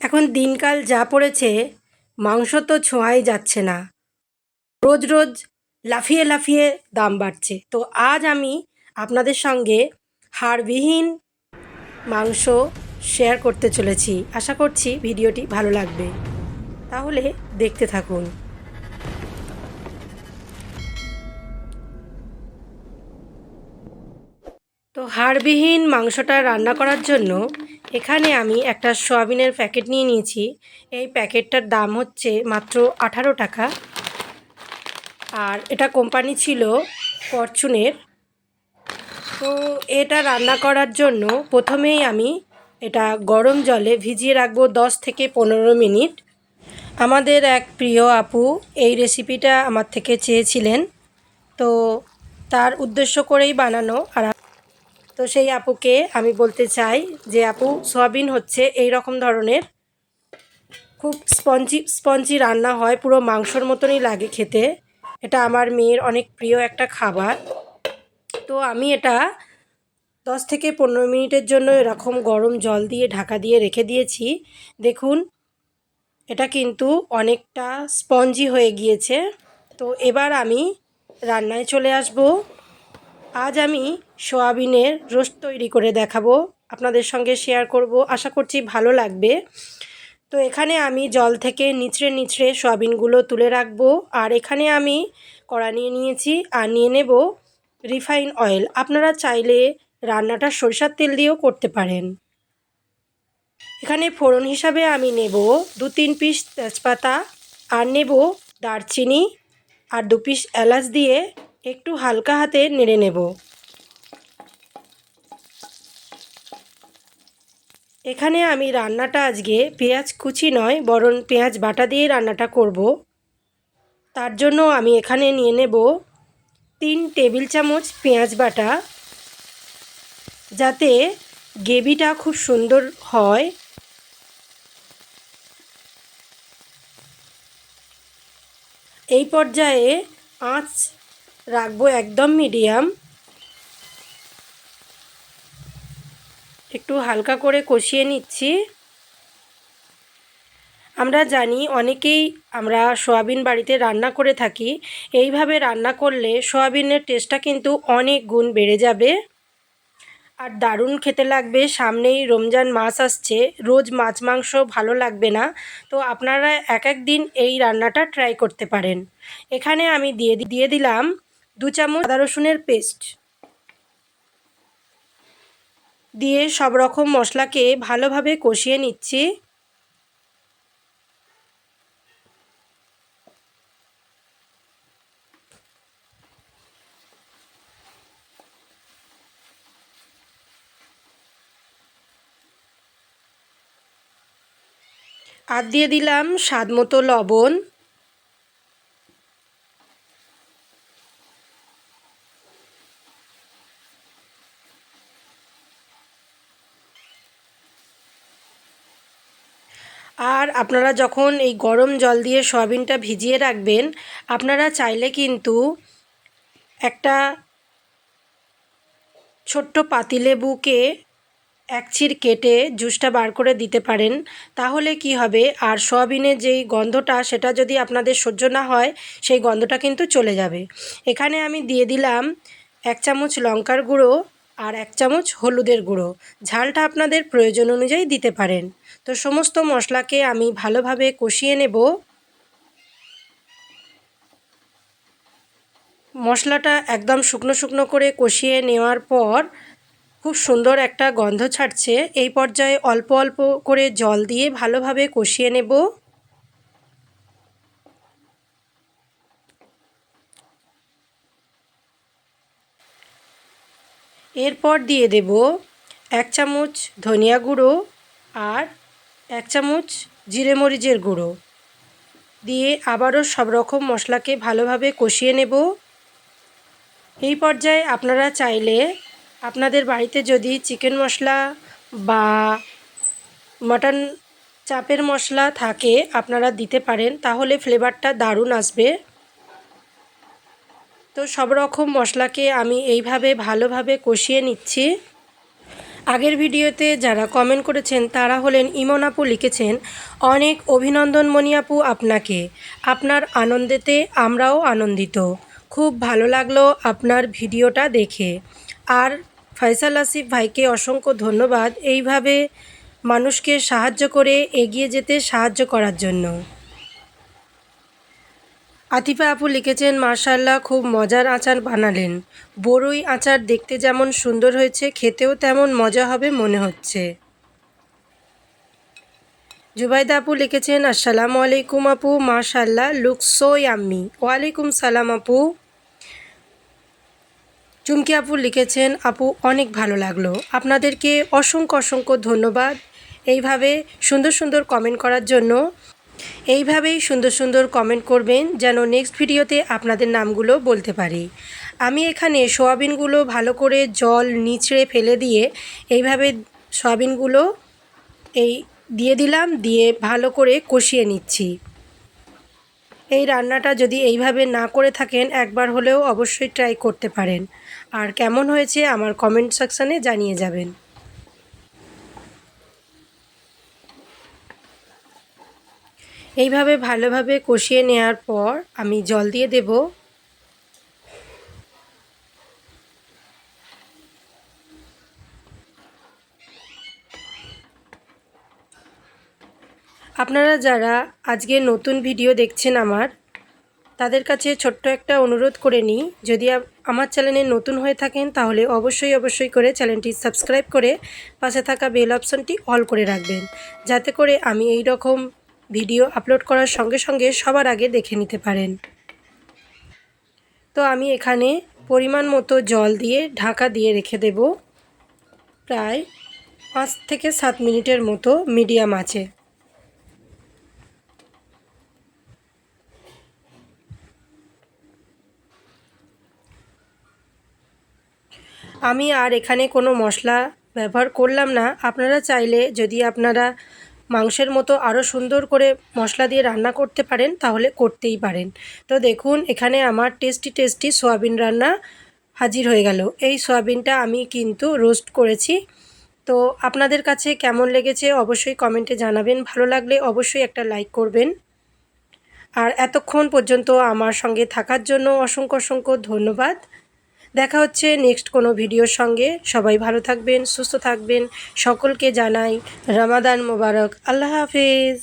এখন দিনকাল যা পড়েছে, মাংস তো ছোঁয়াই যাচ্ছে না। রোজ রোজ লাফিয়ে লাফিয়ে দাম বাড়ছে। তো আজ আমি আপনাদের সঙ্গে হাড়বিহীন মাংস শেয়ার করতে চলেছি। আশা করছি ভিডিওটি ভালো লাগবে। তাহলে দেখতে থাকুন। তো হাড়বিহীন মাংসটা রান্না করার জন্য এখানে আমি একটা সয়াবিনের প্যাকেট নিয়ে নিয়েছি। এই প্যাকেটটার দাম হচ্ছে মাত্র আঠারো টাকা। আর এটা কোম্পানি ছিল ফরচুনের। তো এটা রান্না করার জন্য প্রথমেই আমি এটা গরম জলে ভিজিয়ে রাখব দশ থেকে পনেরো মিনিট। আমাদের এক প্রিয় আপু এই রেসিপিটা আমার থেকে চেয়েছিলেন। তো তার উদ্দেশ্য করেই বানানো। আর তো সেই আপুকে আমি বলতে চাই যে আপু, সয়াবিন হচ্ছে এই রকম ধরনের। খুব স্পঞ্জি স্পঞ্জি রান্না হয়, পুরো মাংসর মতনই লাগে খেতে। এটা আমার মেয়ের অনেক প্রিয় একটা খাবার। তো আমি এটা দশ থেকে পনেরো মিনিটের জন্য এরকম গরম জল দিয়ে, ঢাকা দিয়ে রেখে দিয়েছি। দেখুন, এটা কিন্তু অনেকটা স্পঞ্জি হয়ে গিয়েছে। তো এবার আমি রান্নায় চলে আসব। আজ আমি সোয়াবিনের রোস্ট তৈরি করে দেখাবো। আপনাদের সঙ্গে শেয়ার করব। আশা করছি ভালো লাগবে। তো এখানে আমি জল থেকে নিচড়ে নিচড়ে সোয়াবিনগুলো তুলে রাখব। আর এখানে আমি কড়া নিয়ে নিয়েছি আর নিয়ে নেব রিফাইন অয়েল। আপনারা চাইলে রান্নাটা সরিষার তেল দিয়েও করতে পারেন। এখানে ফোড়ন হিসাবে আমি নেব দু তিন পিস তেজপাতা আর নেব দারচিনি আর দু পিস এলাচ দিয়ে একটু হালকা হাতে নেড়ে নেব। এখানে আমি রান্নাটা আজকে পেঁয়াজ কুচি নয়, বরং পেঁয়াজ বাটা দিয়ে রান্নাটা করব। তার জন্য আমি এখানে নিয়ে নেব তিন টেবিল চামচ পেঁয়াজ বাটা। যাতে গ্রেভিটা খুব সুন্দর হয়। এই পর্যায়ে আঁচ রাখব একদম মিডিয়াম। একটু হালকা করে কষিয়ে নিচ্ছি। আমরা জানি অনেকেই আমরা সোয়াবিন বাড়িতে রান্না করে থাকি, এইভাবে রান্না করলে সোয়াবিনের টেস্টটা কিন্তু অনেক গুণ বেড়ে যাবে। আর দারুণ খেতে লাগবে, সামনেই রমজান মাস আসছে, রোজ মাছ মাংস ভালো লাগবে না। তো আপনারা এক এক দিন এই রান্নাটা ট্রাই করতে পারেন। এখানে আমি দিয়ে দিয়ে দিলাম দু চামচ আদা রসুনের পেস্ট দিয়ে সব রকম মশলাকে ভালোভাবে কষিয়ে নিচ্ছি। আর দিয়ে দিলাম স্বাদ মতো লবণ। আর আপনারা যখন এই গরম জল দিয়ে সয়াবিনটা ভিজিয়ে রাখবেন, আপনারা চাইলে কিন্তু একটা ছোট্ট পাতিলেবুকে এক চির কেটে জুসটা বার করে দিতে পারেন। তাহলে কি হবে? আর সয়াবিনের যেই গন্ধটা, সেটা যদি আপনাদের সহ্য না হয়, সেই গন্ধটা কিন্তু চলে যাবে। এখানে আমি দিয়ে দিলাম এক চামচ লঙ্কার গুঁড়ো আর এক চামচ হলুদের গুঁড়ো। ঝালটা আপনাদের প্রয়োজন অনুযায়ী দিতে পারেন। তো সমস্ত মশলাকে আমি ভালোভাবে কষিয়ে নেব। মশলাটা একদম শুকনো শুকনো করে কষিয়ে নেওয়ার পর খুব সুন্দর একটা গন্ধ ছাড়ছে। এই পর্যায়ে অল্প অল্প করে জল দিয়ে ভালোভাবে কষিয়ে নেব। এরপর দিয়ে দেব এক চামচ ধনিয়া গুঁড়ো আর এক চামচ জিরে মরিচের গুঁড়ো। দিয়ে আবারও সব রকম মশলাকে ভালোভাবে কষিয়ে নেব। এই পর্যায়ে আপনারা চাইলে আপনাদের বাড়িতে যদি চিকেন মশলা বা মাটন চাপের মশলা থাকে, আপনারা দিতে পারেন, তাহলে ফ্লেভারটা দারুণ আসবে। তো সব রকম মশলাকে আমি এইভাবে ভালোভাবে কষিয়ে নিচ্ছি। আগের ভিডিওতে যারা কমেন্ট করেছেন, তারা হলেন ইমন আপু লিখেছেন, অনেক অভিনন্দন মণি আপু আপনাকে। আপনার আনন্দেতে আমরাও আনন্দিত। খুব ভালো লাগল আপনার ভিডিওটা দেখে। আর ফয়সাল আসিফ ভাইকে অসংখ্য ধন্যবাদ এইভাবে মানুষকে সাহায্য করে এগিয়ে যেতে সাহায্য করার জন্য। আতিফা আপু লিখেছেন মার্শাল্লাহ খুব মজার আচার বানালেন। বড়ই আচার দেখতে যেমন সুন্দর হয়েছে, খেতেও তেমন মজা হবে মনে হচ্ছে। জুবাইদা আপু লিখেছেন, আসসালামু আলাইকুম আপু মাশাল্লাহ লুক সো ইয়াম্মি। ওয়ালাইকুম সালাম আপু। চুমকি আপু লিখেছেন, আপু, অনেক ভালো লাগল। আপনাদেরকে অসংখ্য অসংখ্য ধন্যবাদ। এইভাবে সুন্দর সুন্দর কমেন্ট করার জন্য এইভাবেই সুন্দর সুন্দর কমেন্ট করবেন যেন নেক্সট ভিডিওতে আপনাদের নামগুলো বলতে পারি। আমি এখানে সোয়াবিনগুলো ভালো করে জল নিচড়ে ফেলে দিয়ে এইভাবে সোয়াবিনগুলো এই দিয়ে দিলাম, দিয়ে ভালো করে কষিয়ে নিচ্ছি। এই রান্নাটা যদি এইভাবে না করে থাকেন, একবার হলেও অবশ্যই ট্রাই করতে পারেন। আর কেমন হয়েছে আমার কমেন্ট সেকশানে জানিয়ে যাবেন। এইভাবে ভালোভাবে কষিয়ে নেওয়ার পর আমি জল দিয়ে দেব। আপনারা যারা আজকে নতুন ভিডিও দেখছেন আমার, তাদের কাছে ছোট্ট একটা অনুরোধ করে নিই, যদি আমার চ্যানেলে নতুন হয়ে থাকেন তাহলে অবশ্যই অবশ্যই করে চ্যানেলটি সাবস্ক্রাইব করে পাশে থাকা বেল অপশনটি অল করে রাখবেন। যাতে করে আমি এই রকম ভিডিও আপলোড করার সঙ্গে সঙ্গে সবার আগে দেখে নিতে পারেন। তো আমি এখানে পরিমাণ মতো জল দিয়ে ঢাকা দিয়ে রেখে দেব। প্রায় পাঁচ থেকে সাত মিনিটের মতো মিডিয়াম আছে। আমি আর এখানে কোনো মশলা ব্যবহার করলাম না। আপনারা চাইলে যদি আপনারা মাংসের মতো আরও সুন্দর করে মশলা দিয়ে রান্না করতে পারেন, তাহলে করতেই পারেন। তো দেখুন, এখানে আমার টেস্টি টেস্টি সোয়াবিন রান্না হাজির হয়ে গেল। এই সোয়াবিনটা আমি কিন্তু রোস্ট করেছি। তো আপনাদের কাছে কেমন লেগেছে অবশ্যই কমেন্টে জানাবেন। ভালো লাগলে অবশ্যই একটা লাইক করবেন। আর এতক্ষণ পর্যন্ত আমার সঙ্গে থাকার জন্য অসংখ্য অসংখ্য ধন্যবাদ। দেখা হচ্ছে নেক্সট কোনো ভিডিওর সঙ্গে। সবাই ভালো থাকবেন, সুস্থ থাকবেন। সকলকে জানাই রমাদান মোবারক। আল্লাহ হাফিজ।